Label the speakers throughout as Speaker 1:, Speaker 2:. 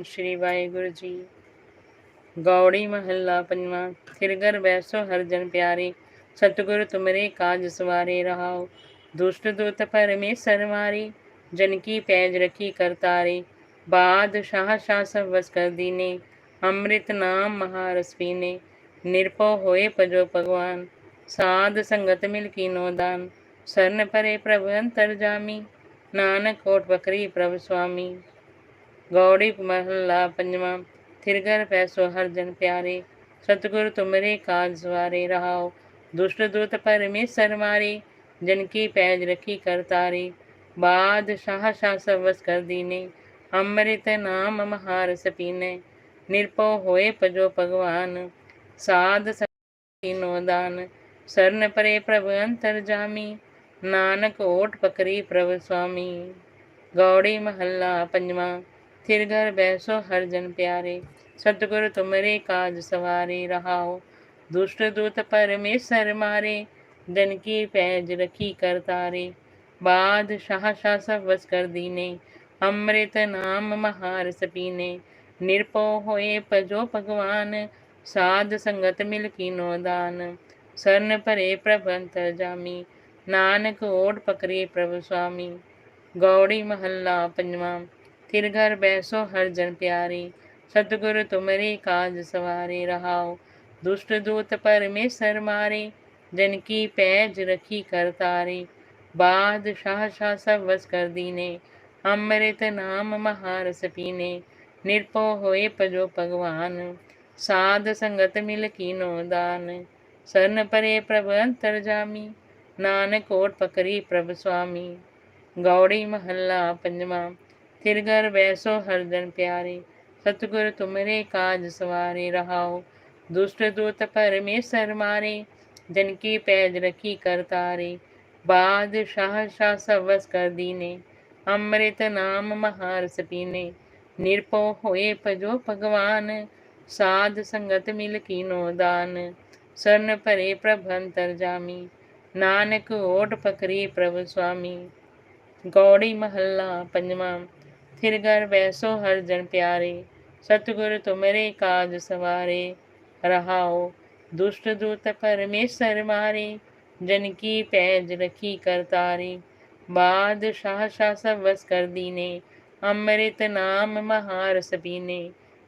Speaker 1: श्री वाहेगुरु जी गौड़ी महल्ला पंजवा फिर घर बैसो हरजन प्यारे सतगुरु तुमरे काज सवारे रहाओ दुष्ट दूत परमेश्वर मारे जन की पैज रखी करतारे बाद शाह सब वस कर दीने अमृत नाम महारस पीने निरपो होए पजो भगवान साध संगत मिल की नोदान शरण परे प्रभु अंतर जामी नानक कोट बकरी प्रभु स्वामी ਗੌੜੀ ਮਹੱਲਾ ਪੰਜਵਾਂ ਥਿਰਗਰ ਪੈਸੋ ਹਰ ਜਨ ਪਿਆਰੇ, ਸਤਿਗੁਰ ਤੁਮਰੇ ਕਾਜ ਸਵਾਰੇ ਰਹਾਓ, ਦੁਸ਼ਟ ਦੂਤ ਪਰਮੇਸ਼ਰ ਮਾਰੇ, ਜਨ ਕੀ ਪੈਜ ਰਖੀ ਕਰਤਾਰੇ ਬਾਦ ਸ਼ਾਹ ਸ਼ਾਹ ਸਭ ਵਸ ਕਰ ਦੀਨੇ, ਅੰਮ੍ਰਿਤ ਨਾਮ ਮਹਾਰ ਪੀਨੇ ਨਿਰਭਉ ਹੋਏ ਭਜੋ ਭਗਵਾਨ, ਸਾਧ ਸੰਗੀਨੋ ਦਾਨ, ਸਰਨ ਪਰੇ ਪ੍ਰਭ ਅੰਤਰ ਜਾਮੀ, ਨਾਨਕ ਓਟ ਪਕਰੀ ਪ੍ਰਭ ਸੁਆਮੀ। ਗੌੜੀ ਮਹੱਲਾ ਪੰਜਵਾਂ थिर घर बैसो हर जन प्यारे। सतगुरु तुमरे काज सवारे, रहाओ। दुष्ट दूत परमेश्वर मारे जन की पैज रखी कर तारे। बाद शाह शाह सब बस कर दीने, अमृत नाम महार सपीने। निरपो होए पजो भगवान, साध संगत मिल की नो दान। शरण परे प्रभ अंतर जामी, नानक ओढ़ पकड़े प्रभु स्वामी। गौड़ी महल्ला पंजवा। तिर घर बैसो हर जन प्यारी। सतगुरु तुमरे काज सवारे, रहाओ दुष्ट दूत परमेश्वर मारे जन की पैज रखी कर तारे। बाद शाह शाह सब वस कर दीने, अमृत नाम महारस पीने निरपो होए पजो भगवान, साध संगत मिल की नो दान। सरन परे प्रभ अंतर जामी, नानक ओट पकरी प्रभ स्वामी। गौड़ी महल्ला पंजमा। थिरगर वैसो हरदन प्यारे। सतगुर तुमरे काज सवारे रहाओ। दुष्ट दूत परमेश्वर मारे। जनकी पैज रखी करतारे बाद शाह शाह सवस कर दीने। अमृत नाम महारस पीने निरपो होए पजो भगवान। साध संगत मिल की नो दान। शरण परे प्रभंतर जामी। नानक ओट पकरी प्रभु स्वामी। गौड़ी महल्ला पंजवा। फिर घर बैसो हर जन प्यारे। सतगुरु तुमरे काज सवारे। रहाओ दुष्ट दूत परमेश्वर मारे। जन की पैज रखी करतारे बादशाह शाह सब वस कर दीने। अमृत नाम महारस पीने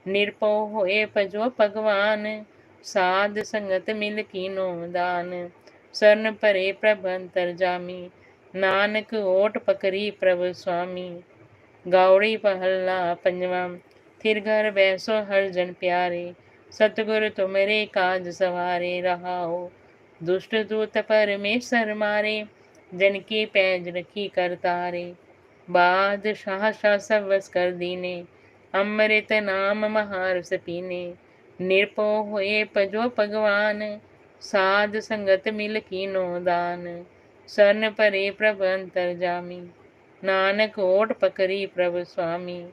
Speaker 1: निरपो होए पजो भगवान। साध संगत मिल कीनो दान। स्वर्ण परे प्रभंतर जामी। नानक ओट पकरी प्रभु स्वामी। गौरी पहल्ला पंजवम फिर घर बैसो हर जन प्यारे, सतगुरु तुमरे काज सवारे रहा हो दुष्ट दूत परमेश्वर मारे जन की पैज रखी करता रे बादशाह शाह सब वस कर दीने, अमृत नाम महारस पीने। निरपो हुए पजो भगवान, साध संगत मिल की नो दान। सन परे प्रभ अंतर जामी। ਨਾਨਕ ਓਟ ਪਕਰੀ ਪ੍ਰਭ ਸੁਆਮੀ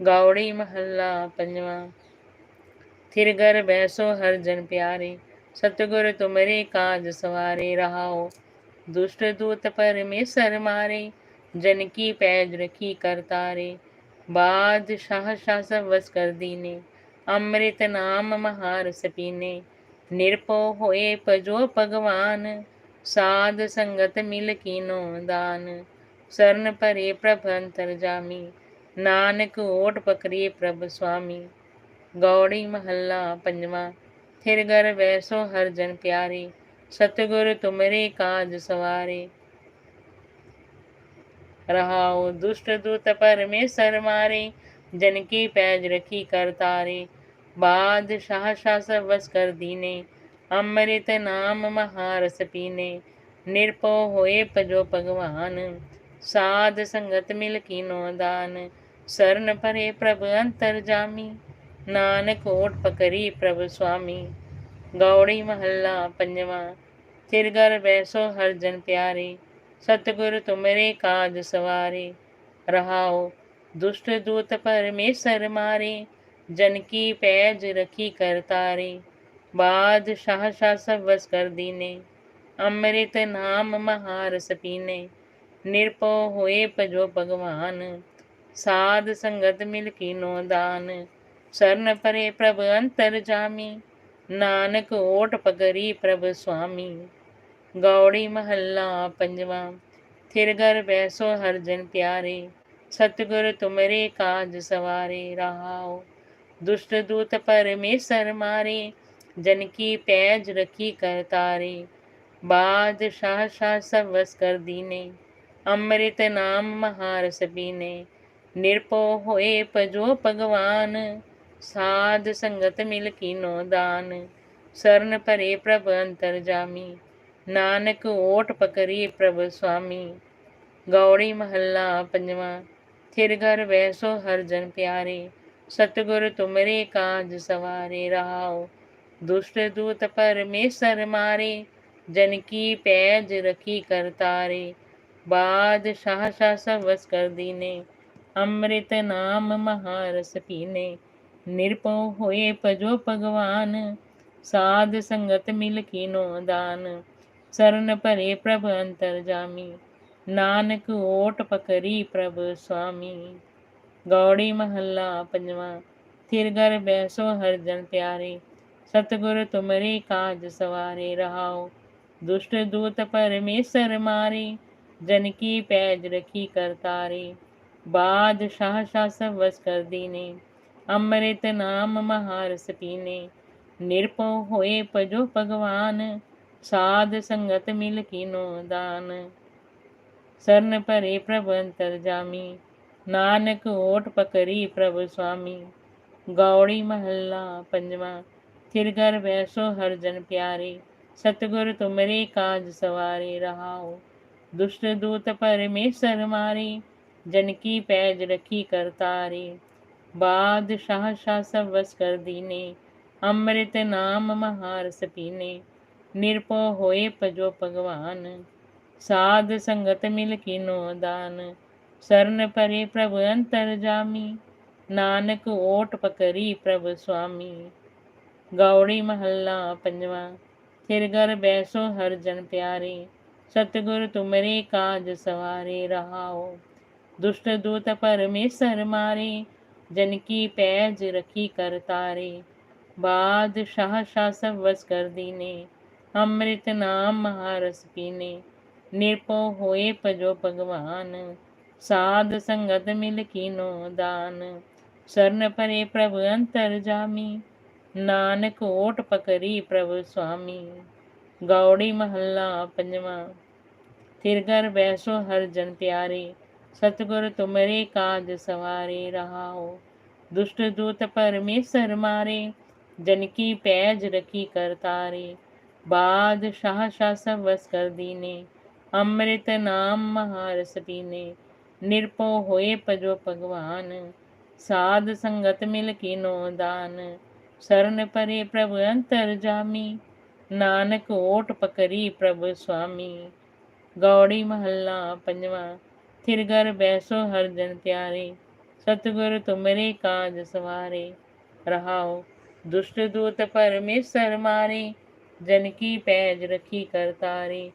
Speaker 1: ਗਾਉੜੀ ਮਹੱਲਾ ਪੰਜਵਾਂ। ਥਿਰ ਘਰ ਬੈਸੋ ਹਰ ਜਨ ਪਿਆਰੇ, ਸਤਗੁਰ ਤੁਮਰੇ ਕਾਜ ਸਵਾਰੇ, ਰਹਾਓ ਦੁਸ਼ਟ ਦੂਤ ਪਰਮੇਸ਼ਰ ਮਾਰੇ, ਜਨ ਕੀ ਪੈਜ ਰਖੀ ਕਰਤਾਰੇ ਬਾਦ ਸ਼ਾਹ ਸ਼ਾਹ ਸਭ ਵਸ ਕਰ ਦੀਨੇ, ਅੰਮ੍ਰਿਤ ਨਾਮ ਮਹਾਰ ਸਪੀਨੇ। ਨਿਰਪੋ ਹੋਏ ਪਜੋ ਭਗਵਾਨ, ਸਾਧ ਸੰਗਤ ਮਿਲ ਕੀਨੋ ਦਾਨ। शरण परे प्रभ अंतर जामी। नानक ओट पकड़िए प्रभ स्वामी। गौड़ी महल्ला पंजवा। थिर घर वैसो हर जन प्यारे। सतगुर तुमरे काज सवारे। रहाओ दुष्ट दूत परमेश्वर मारे। जन की पैज रखी कर तारे। बादशाह शासक वस कर दीने। अमृत नाम महारस पीने। निरपो होए पजो भगवान। साध संगत मिल कीनो दान। शरण परे प्रभ अंतर जामी। नानक ओट पगरी प्रभ स्वामी। गौड़ी महल्ला पंजवा। थिर घर बैसो हर प्यारे। सतगुर तुमरे काज सवारे। रहाओ दुष्ट दूत परमेश्वर मारे। जन की पैज रखी कर तारे। बाद शाह शाह सब वस कर दीने। अमृत नाम महारस पीने। निरपो होए पजो भगवान साध संगत मिल कीनो दान शरण परे प्रभ अंतर जामी नानक ओट पकरी प्रभ स्वामी गौड़ी महल्ला पंजवा थिर घर वैसो हर जन प्यारे सतगुर तुमरे काज सवारे रहाओ दुष्ट दूत परमेश्वर मारे जन की पैज रखी कर तारे बाद शाह शाह सब वस अमृत नाम महारस पीने निरपो होए पजो भगवान साध संगत मिल कीनो दान शरण परे प्रभ अंतर जामी नानक ओट पकरी प्रभ स्वामी गौड़ी महल्ला पंजवा थिर घर बैसो हर जन प्यारे सतगुर तुमरे काज सवारे रहाओ दुष्ट दूत परमेश्वर मारे जन की पैज रखी कर तारे बाद शाह वस कर दीने, अमृत नाम महारस पीने। निरपो होए पजो भगवान, साध संगत मिल कीनो दान। शरण परे प्रभ अंतर जामी, नानक ओट पकरी प्रभु स्वामी। गौड़ी महल्ला पंजवा, थिर घर वैसो हर जन प्यारे। सतगुर तुमरे काज सवारे रहाओ, दुष्ट दूत परमेश्वर मारे। जन की पैज रखी कर तारे बाद शाह शाह सब वस कर दीने अमृत नाम महारस पीने निरपो होए पजो भगवान साध संगत मिल कीनो दान शरण परे प्रभु अंतर जामी नानक ओट पकरी प्रभु स्वामी गौड़ी महल्ला पंजवा फिर घर बैसो हर जन प्यारे सतगुर तुमरे काज सवारे रहाओ दुष्ट दूत परमेश्वर मारे, जन की पैज रखी कर तारे। बाद शाह सब वस कर दीने, अमृत नाम महारस पीने निरपो होए पजो भगवान, साध संगत मिल कीनो दान। शरण परे प्रभु अंतर जामी, नानक ओट पकरी प्रभु स्वामी। गौड़ी महल्ला पंजवा घर बैसो हर जन प्यारे। सतगुर तुमरे काज सवारे रहाओ। दुष्ट दूत परमेश्वर मारे जन की पैज रखी कर तारे। बाद शाह शाह सब वस कर दीने, अमृत नाम महारस पीने। निरपो होए पजो भगवान, साध संगत मिल कीनो दान। शरण परे प्रभु अंतर जामी, नानक ओट पकरी प्रभु स्वामी। गौड़ी महल्ला पंजवा। थिर घर बैसो हर जन प्यारे, सतगुरु तुमरे काज सवारे रहाओ। दुष्ट दूत परमेश्वर मारे जन की पैज रखी कर तारे। बाज शाह शाह सब वस कर दीने, अमृत नाम महारस पीने निरपो होए पजो भगवान, साध संगत मिल किनो दान। शरण परे प्रभ अंतर जामी ਨਾਨਕ ਓਟ ਪਕਰੀ ਪ੍ਰਭ ਸੁਆਮੀ। ਗੌੜੀ ਮਹੱਲਾ ਪੰਜਵਾਂ, ਥਿਰ ਘਰ ਬੈਸੋ ਹਰ ਜਨ ਪਿਆਰੇ, ਸਤਗੁਰ ਤੁਮਰੇ ਕਾਜ ਸਵਾਰੇ। ਰਹਾਓ ਦੁਸ਼ਟ ਦੂਤ ਪਰਮੇਸ਼ਰ ਮਾਰੇ, ਜਨ ਕੀ ਪੈਜ ਰਖੀ ਕਰਤਾਰੇ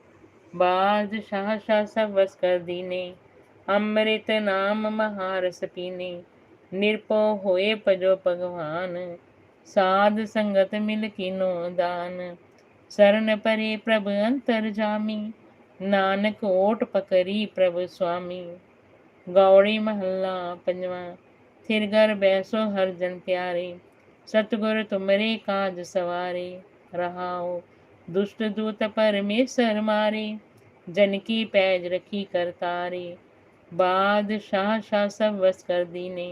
Speaker 1: ਬਾਜ ਸ਼ਾਹ ਸ਼ਾਹ ਸਭ ਵਸ ਕਰ ਦੀਨੇ, ਅੰਮ੍ਰਿਤ ਨਾਮ ਮਹਾਰਸ ਪੀਨੇ। ਨਿਰਪੋ ਹੋਏ ਪਜੋ ਭਗਵਾਨ, ਸਾਧ ਸੰਗਤ ਮਿਲ ਕੀਨੋ ਦਾਨ। शरण परे प्रभु अंतर जामी। नानक ओट पकड़ी प्रभु स्वामी। गौड़ी महल्ला पंजवा, थिर बैसो हर जन प्यारे। सतगुर तुमरे काज सवारे। रहाओ दुष्ट दूत परमेश्वर मारे। जन की पैज रखी कर तारे। बाद शाह शाह सब वस कर दीने।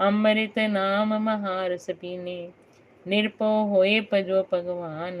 Speaker 1: अमृत नाम महारस पीने। निरपो होए पजो भगवान।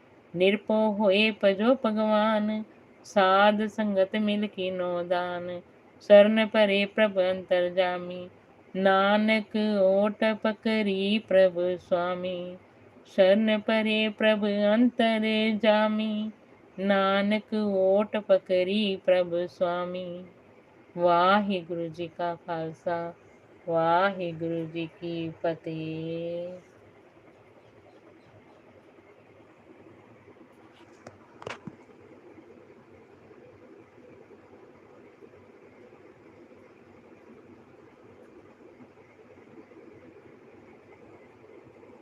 Speaker 1: ਨਿਰਪੋ ਹੋਏ ਪਜੋ ਭਗਵਾਨ, ਸਾਧ ਸੰਗਤ ਮਿਲ ਕੀ ਨੋ ਦਾਨ, ਸਰਨ ਭਰੇ ਪ੍ਰਭ ਅੰਤਰ ਜਾਮੀ, ਨਾਨਕ ਓਟ ਪਕਰੀ ਪ੍ਰਭ ਸੁਆਮੀ, ਸਰਨ ਪਰੇ ਪ੍ਰਭ ਅੰਤਰ ਜਾਮੀ, ਨਾਨਕ ਓਟ ਪਕਰੀ ਪ੍ਰਭ ਸੁਆਮੀ। ਵਾਹਿਗੁਰੂ ਜੀ ਕਾ ਖਾਲਸਾ, ਵਾਹਿਗੁਰੂ ਜੀ ਕੀ ਫਤਿਹ।